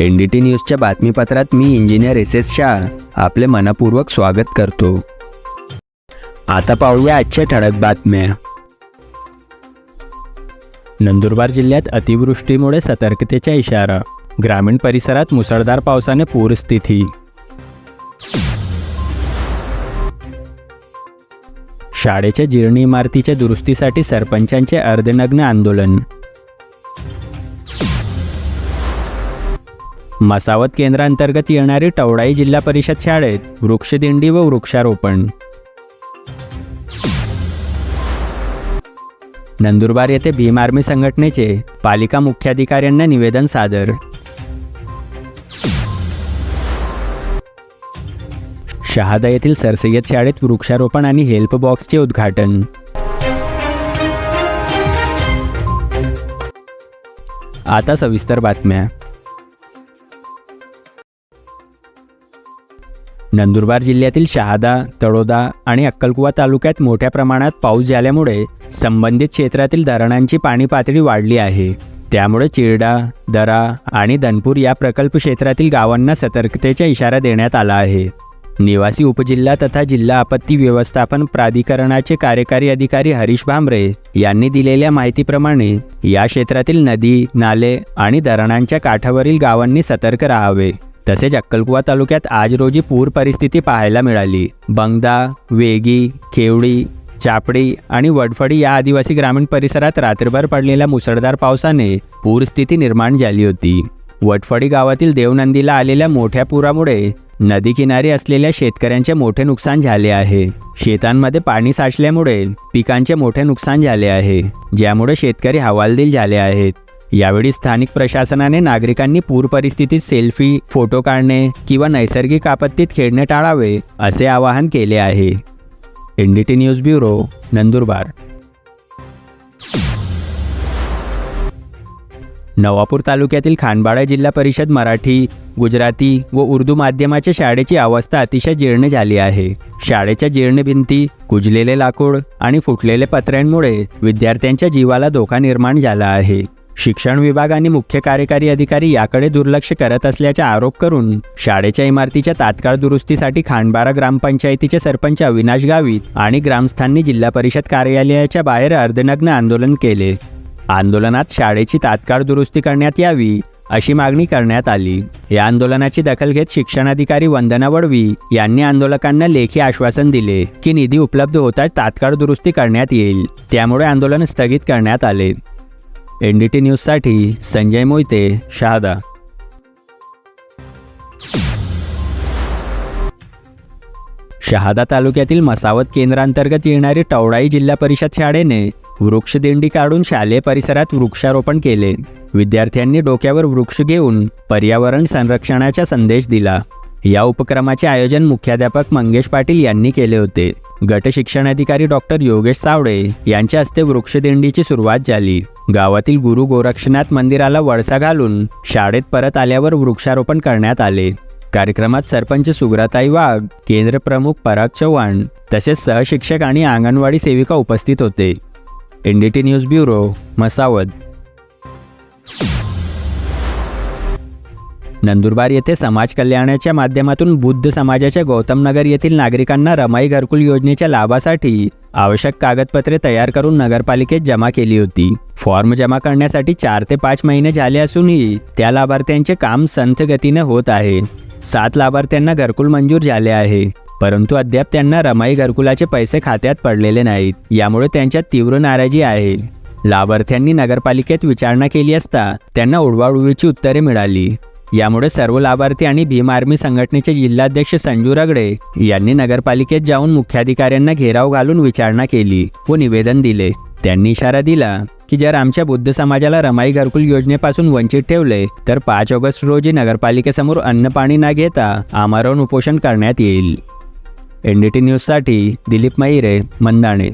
N D T न्यूजच्या बातमीपत्रात मी इंजिनियर एस एस शाह आपले मनपूर्वक स्वागत करतो. आता पाहूया आजच्या ठळक बातम्या. नंदुरबार जिल्ह्यात अतिवृष्टीमुळे सतर्कतेचा इशारा ग्रामीण परिसरात मुसळधार पावसाने पूरस्थिती शाळेच्या जीर्ण इमारतीच्या दुरुस्तीसाठी सरपंचांचे अर्धनग्न आंदोलन. मसावत केंद्रांतर्गत येणारी टवडाई जिल्हा परिषद शाळेत वृक्षदिंडी व वृक्षारोपण. नंदुरबार येथे भीम आर्मी संघटनेचे पालिका मुख्याधिकाऱ्यांना निवेदन सादर. शहादा येथील सरसय्यद शाळेत वृक्षारोपण आणि हेल्प बॉक्सचे उद्घाटन. आता सविस्तर बातम्या. नंदुरबार जिल्ह्यातील शहादा तळोदा आणि अक्कलकुवा तालुक्यात मोठ्या प्रमाणात पाऊस झाल्यामुळे संबंधित क्षेत्रातील धरणांची पाणी पातळी वाढली आहे. त्यामुळे चिरडा दरा आणि धनपूर या प्रकल्प क्षेत्रातील गावांना सतर्कतेचा इशारा देण्यात आला आहे. निवासी उपजिल्हा तथा जिल्हा आपत्ती व्यवस्थापन प्राधिकरणाचे कार्यकारी अधिकारी हरीश भांबरे यांनी दिलेल्या माहितीप्रमाणे या क्षेत्रातील नदी नाले आणि धरणांच्या काठावरील गावांनी सतर्क राहावे. तसेच अक्कलकुवा तालुक्यात आज रोजी पूर परिस्थिती पाहायला मिळाली. बंगदा वेगी केवडी चापडी आणि वडफडी या आदिवासी ग्रामीण परिसरात रात्रभर पडलेल्या मुसळधार पावसाने पूरस्थिती निर्माण झाली होती. वटफडी गावातील देवनंदीला आलेल्या मोठ्या पुरामुळे नदी किनारी असलेल्या शेतकऱ्यांचे मोठे नुकसान झाले आहे. शेतांमध्ये पाणी साचल्यामुळे पिकांचे मोठे नुकसान झाले आहे ज्यामुळे शेतकरी हवालदिल झाले आहेत. यावेळी स्थानिक प्रशासनाने नागरिकांनी पूर परिस्थितीत सेल्फी फोटो काढणे किंवा नैसर्गिक आपत्तीत खेळणे टाळावे असे आवाहन केले आहे. N D T news bureau Nandurbar. Navapur तालुक्यातील खानबाडा जिल्हा परिषद मराठी गुजराती व उर्दू माध्यमाच्या शाळेची अवस्था अतिशय जीर्ण झाली आहे. शाळेच्या जीर्ण भिंती कुजलेले लाकूड आणि फुटलेले पत्र्यांमुळे विद्यार्थ्यांच्या जीवाला धोका निर्माण झाला आहे. शिक्षण विभाग आणि मुख्य कार्यकारी अधिकारी याकडे दुर्लक्ष करत असल्याचा आरोप करून शाळेच्या इमारतीच्या तात्काळ दुरुस्तीसाठी खांडबारा ग्रामपंचायतीचे सरपंच अविनाश गावित आणि ग्रामस्थांनी जिल्हा परिषद कार्यालयाच्या बाहेर अर्धनग्न आंदोलन केले. आंदोलनात शाळेची तात्काळ दुरुस्ती करण्यात यावी अशी मागणी करण्यात आली. या आंदोलनाची दखल घेत शिक्षणाधिकारी वंदना वडवी यांनी आंदोलकांना लेखी आश्वासन दिले की निधी उपलब्ध होताच तात्काळ दुरुस्ती करण्यात येईल. त्यामुळे आंदोलन स्थगित करण्यात आले. एन डी टी न्यूजसाठी संजय मोहिते शहादा शहादा तालुक्यातील मसावत केंद्रांतर्गत येणारी टवडाई जिल्हा परिषद शाळेने वृक्षदिंडी काढून शालेय परिसरात वृक्षारोपण केले. विद्यार्थ्यांनी डोक्यावर वृक्ष घेऊन पर्यावरण संरक्षणाचा संदेश दिला. या उपक्रमाचे आयोजन मुख्याध्यापक मंगेश पाटील यांनी केले होते. गट शिक्षणाधिकारी डॉक्टर योगेश सावळे यांच्या हस्ते वृक्षदिंडीची सुरुवात झाली. गावातील गुरु गोरक्षनाथ मंदिराला वळसा घालून शाळेत परत आल्यावर वृक्षारोपण करण्यात आले. कार्यक्रमात सरपंच सुग्राताई वाघ केंद्र प्रमुख पराग चव्हाण तसेच सहशिक्षक आणि अंगणवाडी सेविका उपस्थित होते. NDT news bureau Masavad. Nandurbar येथे समाज कल्याणाच्या माध्यमातून बुद्ध समाजाच्या गौतमनगर येथील नागरिकांना रमाई घरकुल योजनेच्या लाभासाठी आवश्यक कागदपत्रे तयार करून नगरपालिकेत जमा केली होती. फॉर्म जमा करण्यासाठी चार ते पाच महिने झाले असूनही त्या लाभार्थ्यांचे काम संथ गतीने होत आहे. सात लाभार्थ्यांना घरकुल मंजूर झाले आहे. परंतु अद्याप त्यांना रमाई घरकुलाचे पैसे खात्यात पडलेले नाहीत. यामुळे त्यांच्यात तीव्र नाराजी आहे. लाभार्थ्यांनी नगरपालिकेत विचारणा केली असता त्यांना उडवाउडवीची उत्तरे मिळाली. यामुळे सर्व लाभार्थी आणि भीम आर्मी संघटनेचे जिल्हाध्यक्ष संजू रगडे यांनी नगरपालिकेत जाऊन मुख्याधिकाऱ्यांना घेराव घालून विचारणा केली व निवेदन दिले. त्यांनी इशारा दिला की जर आमच्या बुद्ध समाजाला रमाई घरकुल योजनेपासून वंचित ठेवले तर पाच ऑगस्ट रोजी नगरपालिकेसमोर अन्न पाणी न घेता आमरण उपोषण करण्यात येईल. एनडीटी न्यूजसाठी दिलीप मैरे मंदाणे.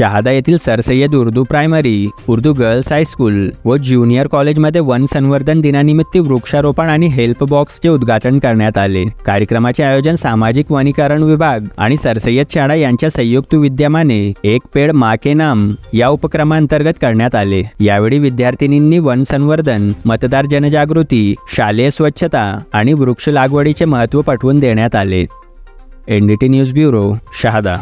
शहादा येथील Sir Syed Urdu primary Urdu girls high school व ज्युनियर कॉलेजमध्ये वन संवर्धन दिनानिमित्त वृक्षारोपण आणि हेल्प बॉक्सचे उद्घाटन करण्यात आले. कार्यक्रमाचे आयोजन सामाजिक वनीकरण विभाग आणि सरसय्यद शाळा यांच्या संयुक्त विद्यमाने एक पेड मा के नाम या उपक्रमांतर्गत करण्यात आले. यावेळी विद्यार्थिनींनी वन संवर्धन मतदार जनजागृती शालेय स्वच्छता आणि वृक्ष लागवडीचे महत्त्व पटवून देण्यात आले. NDT news bureau Shahada.